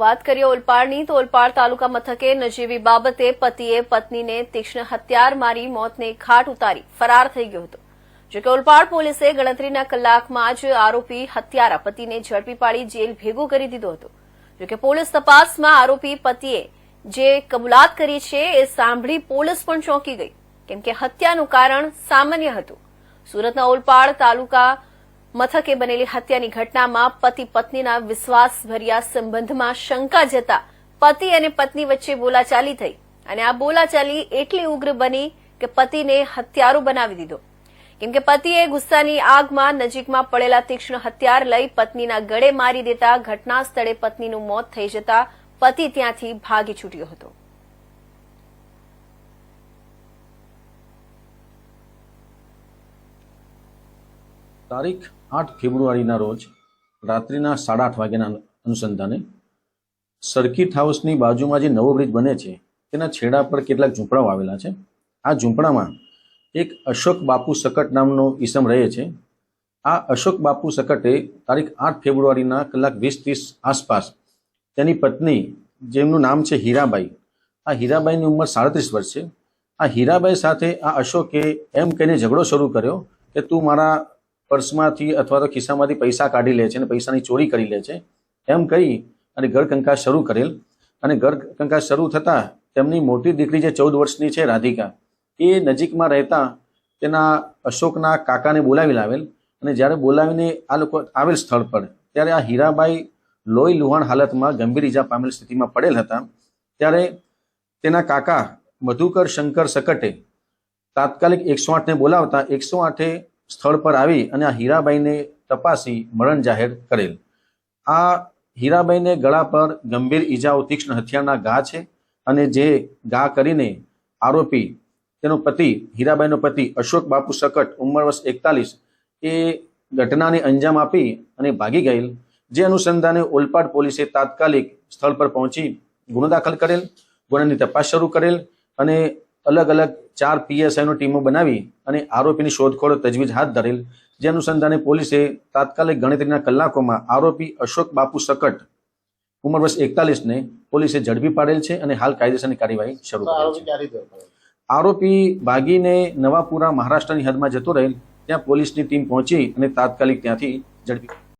વાત કરીએ ઓલપાડની, તો ઓલપાડ તાલુકા મથકે નજીવી બાબતે પતિએ પત્નીને તીક્ષ્ણ હત્યાર મારી મોતને ખાટ ઉતારી ફરાર થઈ ગયો હતો. જોકે ઓલપાડ પોલીસે ગણતરીના કલાકમાં જ આરોપી હત્યારા પતિને ઝડપી પાડી જેલ ભેગો કરી દીધો હતો. જોકે પોલીસ તપાસમાં આરોપી પતિએ જે કબૂલાત કરી છે એ સાંભળી પોલીસ પણ ચોંકી ગઈ, કેમ કે હત્યાનું કારણ સામાન્ય હતું. સુરતના ઓલપાડ તાલુકા મથકે બનેલી હત્યાની ઘટનામાં પતિ પત્નીના વિશ્વાસભર્યા સંબંધમાં શંકા જતા પતિ અને પત્ની વચ્ચે બોલાચાલી થઈ અને આ બોલાચાલી એટલી ઉગ્ર બની કે પતિને હત્યારો બનાવી દીધો. કેમ કે પતિએ ગુસ્સાની આગમાં નજીકમાં પડેલા તીક્ષ્ણ હથિયાર લઈ પત્નીના ગળે મારી દેતા ઘટના સ્થળે પત્નીનું મોત થઈ જતા પતિ ત્યાંથી ભાગી છૂટ્યો હતો. તારીખ આઠ ફેબ્રુઆરીના રોજ રાત્રિના સાડા આઠ વાગ્યાના અનુસંધાને સર્કિટ હાઉસની બાજુમાં જે નવો બ્રિજ બને છે, તેના છેડા પર કેટલાક ઝૂંપડાઓ આવેલા છે. આ ઝૂંપડામાં એક અશોક બાપુ સકટ નામનો ઈસમ રહે છે. આ અશોક બાપુ સકટે તારીખ આઠ ફેબ્રુઆરીના કલાક વીસ ત્રીસ આસપાસ તેની પત્ની, જેમનું નામ છે હીરાબાઈ, આ હીરાબાઈની ઉંમર સાડત્રીસ વર્ષ છે. આ હીરાબાઈ સાથે આ અશોકે એમ કહીને ઝઘડો શરૂ કર્યો કે તું મારા પર્સમાંથી અથવા તો ખિસ્સામાંથી પૈસા કાઢી લે છે અને પૈસાની ચોરી કરી લે છે, એમ કહી અને ઘરકંકા શરૂ કરેલ. અને ઘરકંકા શરૂ થતાં તેમની મોટી દીકરી જે ચૌદ વર્ષની છે, રાધિકા, એ નજીકમાં રહેતા તેના અશોકના કાકાને બોલાવી લાવેલ. અને જ્યારે બોલાવીને આ લોકો આવેલ સ્થળ પર, ત્યારે આ હીરાબાઈ લોહી લુહાણ હાલતમાં ગંભીર ઈજા પામેલ સ્થિતિમાં પડેલ હતા. ત્યારે તેના કાકા મધુકર શંકર સકટે તાત્કાલિક એકસો આઠને બોલાવતા, એકસો આઠે સ્થળ પર આવી અને આ હીરાબાઈને તપાસી મરણ જાહેર કરેલ. આ હીરાબાઈને ગળા પર ગંભીર ઈજાઓ, તીક્ષ્ણ હથિયારના ઘા છે અને જે ઘા કરીને આરોપી તેનો પતિ, હીરાબાઈનો પતિ અશોક બાપુ સકટ, ઉંમર વર્ષ એકતાલીસ, એ ઘટનાને અંજામ આપી અને ભાગી ગયેલ, જે અનુસંધાને ઓલપાડ પોલીસે તાત્કાલિક સ્થળ પર પહોંચી ગુનો દાખલ કરેલ, ગુનાની તપાસ શરૂ કરેલ અને અલગ અલગ ચાર પીએસઆઈનો ટીમો બનાવી અને આરોપીની શોધખોળ તજવીજ હાથ ધરેલ. જે અનુસંધાને પોલીસે તાત્કાલિક ગણતરીના કલાકોમાં આરોપી અશોક બાપુ સકટ ઉંમર વર્ષ એકતાલીસને પોલીસે ઝડપી પાડેલ છે અને હાલ કાયદેસરની કાર્યવાહી શરૂ છે. આરોપી ભાગીને નવાપુરા મહારાષ્ટ્રની હદમાં જતો રહેલ. ત્યાં પોલીસની ટીમ પહોંચી અને તાત્કાલિક ત્યાંથી ઝડપી